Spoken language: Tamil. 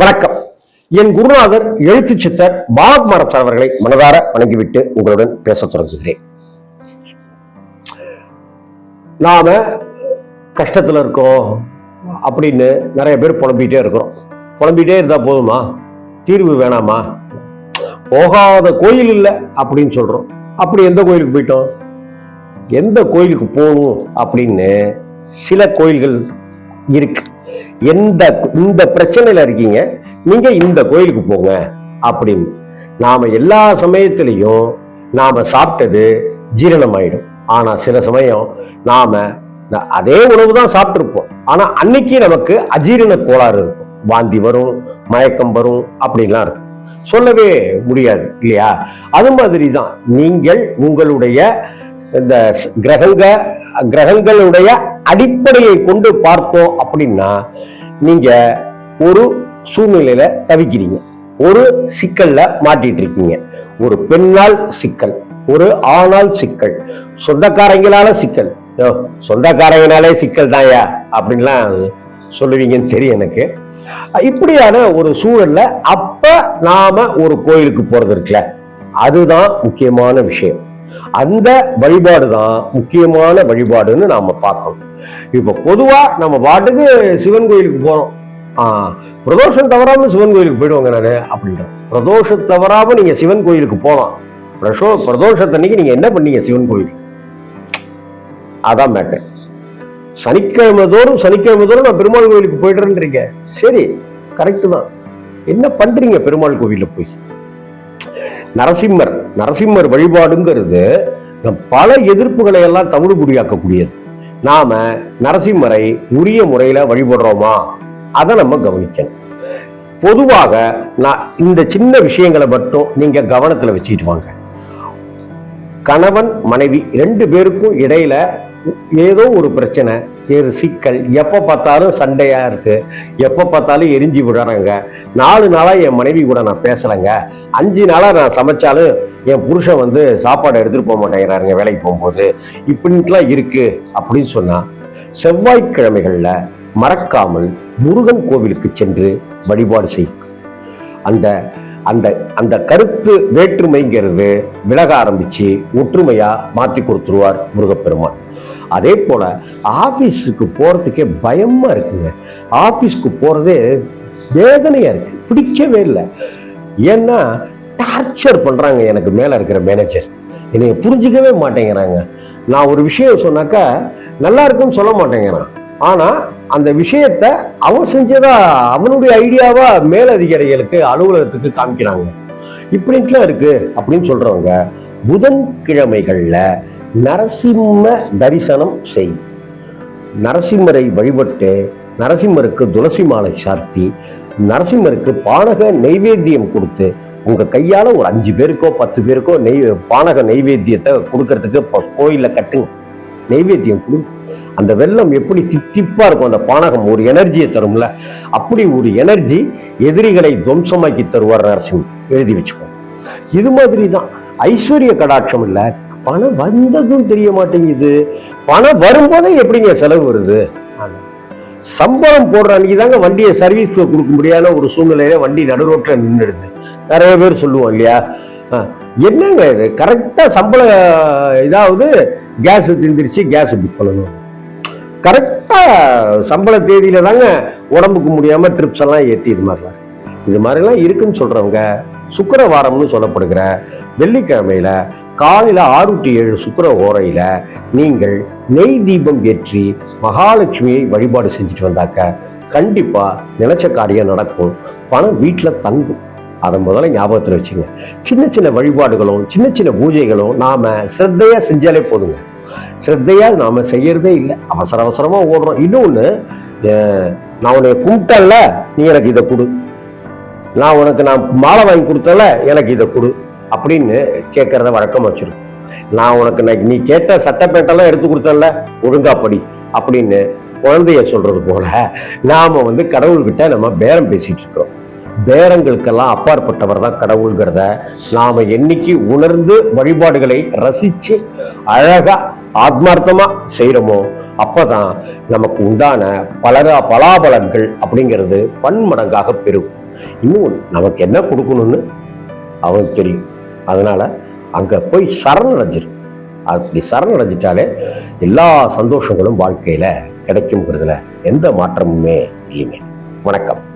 வணக்கம். என் குருநாதர் எழுத்து சித்தர் பாக் மரத்தார் அவர்களை மனதார வணங்கிவிட்டு உங்களுடன் பேச தொடங்குகிறேன். நாம கஷ்டத்துல இருக்கோம் அப்படின்னு நிறைய பேர் புலம்பிட்டே இருக்கிறோம். புலம்பிட்டே இருந்தா போதுமா? தீர்வு வேணாமா? போகாத கோயில் இல்லை அப்படின்னு சொல்றோம். அப்படி எந்த கோயிலுக்கு போயிட்டோம்? எந்த கோயிலுக்கு போகணும் அப்படின்னு சில கோயில்கள் இருக்கு. எந்த இந்த பிரச்சனையில இருக்கீங்க நீங்க இந்த கோயிலுக்கு போங்க அப்படின்னு. நாம எல்லா சமயத்திலையும் நாம சாப்பிட்டது ஜீரணமாயிடும். ஆனா சில சமயம் நாம அதே உணவு தான் சாப்பிட்டுருப்போம். ஆனா அன்னைக்கு நமக்கு அஜீரண கோளாறு இருக்கும். வாந்தி வரும் மயக்கம் வரும் அப்படின்லாம் இருக்கும். சொல்லவே முடியாது இல்லையா? அது மாதிரி தான் நீங்கள் உங்களுடைய இந்த ஸ்- கிரகங்க கிரகங்களுடைய அடிப்படையை கொண்டு பார்த்தோம் அப்படின்னா நீங்க ஒரு சூழ்நிலையில தவிக்கிறீங்க. ஒரு சிக்கல்ல மாட்டிட்டு இருக்கீங்க ஒரு பெண்ணால் சிக்கல் ஒரு ஆணால் சிக்கல் சொந்தக்காரங்களால சிக்கல். சொந்தக்காரங்களாலே சொந்தக்காரங்கனாலே சிக்கல் தாயா அப்படின்லாம் சொல்லுவீங்கன்னு தெரியும் எனக்கு. இப்படியான ஒரு சூழல்ல அப்ப நாம ஒரு கோயிலுக்கு போறது இருக்குல்ல அதுதான் முக்கியமான விஷயம். அந்த வழிபாடு தான் முக்கியமான வழிபாடுன்னு நாம பார்க்கணும். இப்ப பொதுவா நம்ம பாட்டுக்கு சிவன் கோயிலுக்கு போறோம். ஆஹ் பிரதோஷம் தவறாம சிவன் கோயிலுக்கு போயிடுவாங்க நானு அப்படின்றேன் பிரதோஷம் தவறாம நீங்க சிவன் கோயிலுக்கு போகலாம் பிரசோ பிரதோஷத்தன்னைக்கு நீங்க என்ன பண்ணீங்க சிவன் கோயிலுக்கு? அதான் மேட்டர் சனிக்கிழமை தோறும் சனிக்கிழமை தோறும் நான் பெருமாள் கோயிலுக்கு போயிடுறேன்றீங்க. சரி கரெக்டு தான். என்ன பண்றீங்க பெருமாள் கோவில்ல போய்? நரசிம்மர் நரசிம்மர் வழிபாடுங்கிறது பல எதிர்ப்புகளை எல்லாம் தமிழ் தவிடுபுடியாக்கக்கூடியது. நாம நரசிம்மரை உரிய முறையில வழிபடுறோமா? அதை நம்ம கவனிக்கணும். பொதுவாக நான் இந்த சின்ன விஷயங்களை மட்டும் நீங்க கவனத்துல வச்சுக்கிட்டு வாங்க. கணவன் மனைவி ரெண்டு பேருக்கும் இடையில ஏதோ ஒரு பிரச்சனை ஒரு சிக்கல். எப்போ பார்த்தாலும் சண்டையாக இருக்குது எப்போ பார்த்தாலும் எரிஞ்சு விடுறாங்க. நாலு நாளாக என் மனைவி கூட நான் பேசலைங்க. அஞ்சு நாளாக நான் சமைச்சாலும் என் புருஷன் வந்து சாப்பாடு எடுத்துகிட்டு போக மாட்டேங்கிறாருங்க வேலைக்கு போகும்போது. இப்படின்ட்டுலாம் இருக்குது அப்படின்னு சொன்னால் செவ்வாய்க்கிழமைகளில் மறக்காமல் முருகன் கோவிலுக்கு சென்று வழிபாடு செய்யும் அந்த அந்த அந்த கருத்து வேற்றுமைங்கிறது விலக ஆரம்பிச்சு ஒற்றுமையா மாத்தி கொடுத்துருவார் முருகப்பெருமான். அதே போல ஆபீஸுக்கு போறதுக்கே பயமா இருக்குங்க. ஆபீஸ்க்கு போறதே வேதனையா இருக்கு. பிடிக்கவே இல்லை. ஏன்னா டார்ச்சர் பண்றாங்க எனக்கு மேல இருக்கிற மேனேஜர் என்னைய புரிஞ்சுக்கவே மாட்டேங்கிறாங்க. நான் ஒரு விஷயம் சொன்னாக்கா நல்லா இருக்குன்னு சொல்ல மாட்டேங்கிறான். ஆனா அந்த விஷயத்த அவன் செஞ்சதா அவனுடைய ஐடியாவா மேலதிகாரிகளுக்கு அலுவலகத்துக்கு காமிக்கிறாங்க. இப்படின்ட்டுலாம் இருக்கு அப்படின்னு சொல்றவங்க புதன்கிழமைகள்ல நரசிம்ம தரிசனம் செய். நரசிம்மரை வழிபட்டு நரசிம்மருக்கு துளசி மாலை சார்த்தி நரசிம்மருக்கு பானக நெய்வேத்தியம் கொடுத்து உங்க கையால ஒரு அஞ்சு பேருக்கோ பத்து பேருக்கோ நெய் பானக நெய்வேத்தியத்தை கொடுக்கறதுக்கு கோயிலில் கோயில்ல கட்டுங்க. நெய்வேத்தியம் கொடு. அந்த வெள்ளம் எப்படி தித்திப்பா இருக்கும் அந்த பானகம் ஒரு எனர்ஜியை தரும்ல அப்படி ஒரு எனர்ஜி எதிரிகளை துவம்சமாக்கி தருவார் நரசிம்மன். எழுதி வச்சுக்கோ. இது மாதிரி தான் ஐஸ்வர்ய கடாட்சம் இல்ல. பணம் வந்ததும் தெரிய மாட்டேங்குது. பணம் வரும்போதே எப்படிங்க செலவு வருது? சம்பளம் போடுற அன்னைக்கு தாங்க வண்டியை சர்வீஸ் கொடுக்க முடியாத ஒரு சூழ்நிலையில வண்டி நடுரோட்டில் நின்றுடுது. நிறைய பேர் சொல்லுவோம் இல்லையா? என்னங்க இது? கரெக்டா சம்பள இதாவது கேஸ் தீர்ந்துருச்சு கேஸ் புக் பண்ணணும் கரெக்டாக சம்பள தேதியில தாங்க உடம்புக்கு முடியாமல் ட்ரிப்ஸ் எல்லாம் ஏற்றி இது மாதிரிலாம் இது மாதிரிலாம் இருக்குன்னு சொல்கிறவங்க சுக்கரவாரம்னு சொல்லப்படுகிற வெள்ளிக்கிழமையில காலையில் ஆறு டு ஏழு சுக்கிர ஓரையில் நீங்கள் நெய் தீபம் ஏற்றி மகாலட்சுமியை வழிபாடு செஞ்சுட்டு வந்தாக்க கண்டிப்பாக நினைச்ச காரியம் நடக்கும். பணம் வீட்டில் தங்கும். அதை முதல்ல ஞாபகத்தில் வச்சுங்க. சின்ன சின்ன வழிபாடுகளும் சின்ன சின்ன பூஜைகளும் நாம் சிரத்தையாக செஞ்சாலே போதுங்க. சிரத்தையாக நாம் செய்யறதே இல்லை. அவசர அவசரமாக ஓடுறோம். இன்னொன்று நான் உன்னை கும்பிட்டேன்ல நீ எனக்கு இதை கொடு. நான் உனக்கு நான் மாலை வாங்கி கொடுத்தல எனக்கு இதை கொடு அப்படின்னு கேட்கறத வழக்கம் வச்சிருக்கோம் நான் உனக்கு நான் நீ கேட்ட சட்டப்பேட்டெல்லாம் எடுத்து கொடுத்தல ஒழுங்கா படி அப்படின்னு குழந்தைய சொல்றது போல நாம வந்து கடவுள்கிட்ட நம்ம பேரம் பேசிட்டு இருக்கிறோம். பேரங்களுக்கெல்லாம் அப்பாற்பட்டவர் தான் கடவுள்கிறத நாம் என்னைக்கு உணர்ந்து வழிபாடுகளை ரசித்து அழகாக ஆத்மார்த்தமாக செய்கிறோமோ அப்போ தான் நமக்கு உண்டான பலரா பலாபலன்கள் அப்படிங்கிறது பன்மடங்காக பெருகும் இன்னும் நமக்கு என்ன கொடுக்கணும்னு அவனுக்கு தெரியும். அதனால் அங்கே போய் சரணடைஞ்சிரு. அப்படி சரணடைஞ்சிட்டாலே எல்லா சந்தோஷங்களும் வாழ்க்கையில் கிடைக்குங்கிறதுல எந்த மாற்றமுமே இல்லைங்க. வணக்கம்.